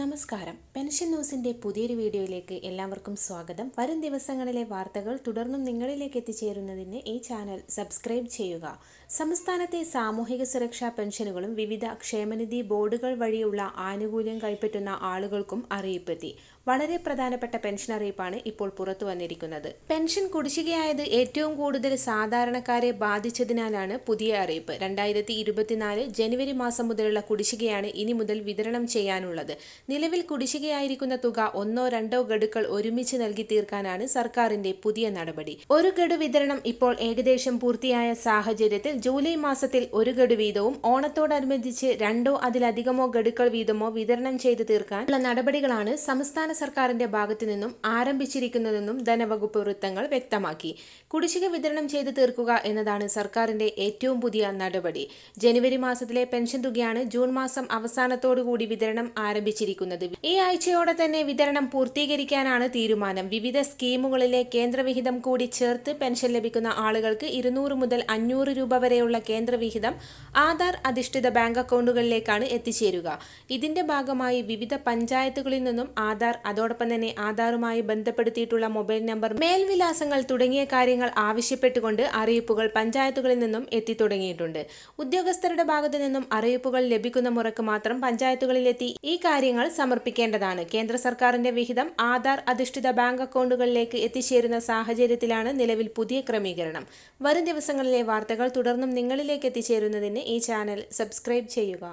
നമസ്കാരം. പെൻഷൻ ന്യൂസിന്റെ പുതിയൊരു വീഡിയോയിലേക്ക് എല്ലാവർക്കും സ്വാഗതം. വരും ദിവസങ്ങളിലെ വാർത്തകൾ തുടർന്നും നിങ്ങളിലേക്ക് എത്തിച്ചേരുന്നതിന് ഈ ചാനൽ സബ്സ്ക്രൈബ് ചെയ്യുക. സംസ്ഥാനത്തെ സാമൂഹിക സുരക്ഷാ പെൻഷനുകളും വിവിധ ക്ഷേമനിധി ബോർഡുകൾ വഴിയുള്ള ആനുകൂല്യം കൈപ്പറ്റുന്ന ആളുകൾക്കും അറിയിപ്പെത്തി. വളരെ പ്രധാനപ്പെട്ട പെൻഷൻ അറിയിപ്പാണ് ഇപ്പോൾ പുറത്തു വന്നിരിക്കുന്നത്. പെൻഷൻ കുടിശ്ശികയായത് ഏറ്റവും കൂടുതൽ സാധാരണക്കാരെ ബാധിച്ചതിനാലാണ് പുതിയ അറിയിപ്പ്. രണ്ടായിരത്തി ജനുവരി മാസം മുതലുള്ള കുടിശ്ശികയാണ് ഇനി മുതൽ വിതരണം ചെയ്യാനുള്ളത്. നിലവിൽ കുടിശ്ശികയായിരിക്കുന്ന തുക ഒന്നോ രണ്ടോ ഗഡുക്കൾ ഒരുമിച്ച് നൽകി തീർക്കാനാണ് സർക്കാരിന്റെ പുതിയ നടപടി. ഒരു ഗഡു വിതരണം ഇപ്പോൾ ഏകദേശം പൂർത്തിയായ സാഹചര്യത്തിൽ ജൂലൈ മാസത്തിൽ ഒരു ഗഡു വീതവും ഓണത്തോടനുബന്ധിച്ച് രണ്ടോ അതിലധികമോ ഗഡുക്കൾ വീതമോ വിതരണം ചെയ്തു തീർക്കാനുള്ള നടപടികളാണ് സംസ്ഥാന സർക്കാരിന്റെ ഭാഗത്തു നിന്നും ആരംഭിച്ചിരിക്കുന്നതെന്നും ധനവകുപ്പ് വൃത്തങ്ങൾ വ്യക്തമാക്കി. കുടിശ്ശിക വിതരണം ചെയ്തു തീർക്കുക എന്നതാണ് സർക്കാരിന്റെ ഏറ്റവും പുതിയ നടപടി. ജനുവരി മാസത്തിലെ പെൻഷൻ തുകയാണ് ജൂൺ മാസം അവസാനത്തോടുകൂടി വിതരണം ആരംഭിച്ചിരിക്കുന്നത്. ഈ ആഴ്ചയോടെ തന്നെ വിതരണം പൂർത്തീകരിക്കാനാണ് തീരുമാനം. വിവിധ സ്കീമുകളിലെ കേന്ദ്രവിഹിതം കൂടി ചേർത്ത് പെൻഷൻ ലഭിക്കുന്ന ആളുകൾക്ക് ഇരുന്നൂറ് മുതൽ അഞ്ഞൂറ് രൂപ വരെയുള്ള കേന്ദ്രവിഹിതം ആധാർ അധിഷ്ഠിത ബാങ്ക് അക്കൗണ്ടുകളിലേക്കാണ് എത്തിച്ചേരുക. ഇതിന്റെ ഭാഗമായി വിവിധ പഞ്ചായത്തുകളിൽ നിന്നും ആധാർ അതോടൊപ്പം തന്നെ ആധാറുമായി ബന്ധപ്പെടുത്തിയിട്ടുള്ള മൊബൈൽ നമ്പർ മേൽവിലാസങ്ങൾ തുടങ്ങിയ കാര്യങ്ങൾ ആവശ്യപ്പെട്ടുകൊണ്ട് അറിയിപ്പുകൾ പഞ്ചായത്തുകളിൽ നിന്നും എത്തിത്തുടങ്ങിയിട്ടുണ്ട്. ഉദ്യോഗസ്ഥരുടെ ഭാഗത്തു നിന്നും അറിയിപ്പുകൾ ലഭിക്കുന്ന മുറക്ക് മാത്രം പഞ്ചായത്തുകളിലെത്തി ഈ കാര്യങ്ങൾ സമർപ്പിക്കേണ്ടതാണ്. കേന്ദ്ര സർക്കാരിന്റെ വിഹിതം ആധാർ അധിഷ്ഠിത ബാങ്ക് അക്കൗണ്ടുകളിലേക്ക് എത്തിച്ചേരുന്ന സാഹചര്യത്തിലാണ് നിലവിൽ പുതിയ ക്രമീകരണം. വരും ദിവസങ്ങളിലെ വാർത്തകൾ തുടർന്നും നിങ്ങളിലേക്ക് എത്തിച്ചേരുന്നതിന് ഈ ചാനൽ സബ്സ്ക്രൈബ് ചെയ്യുക.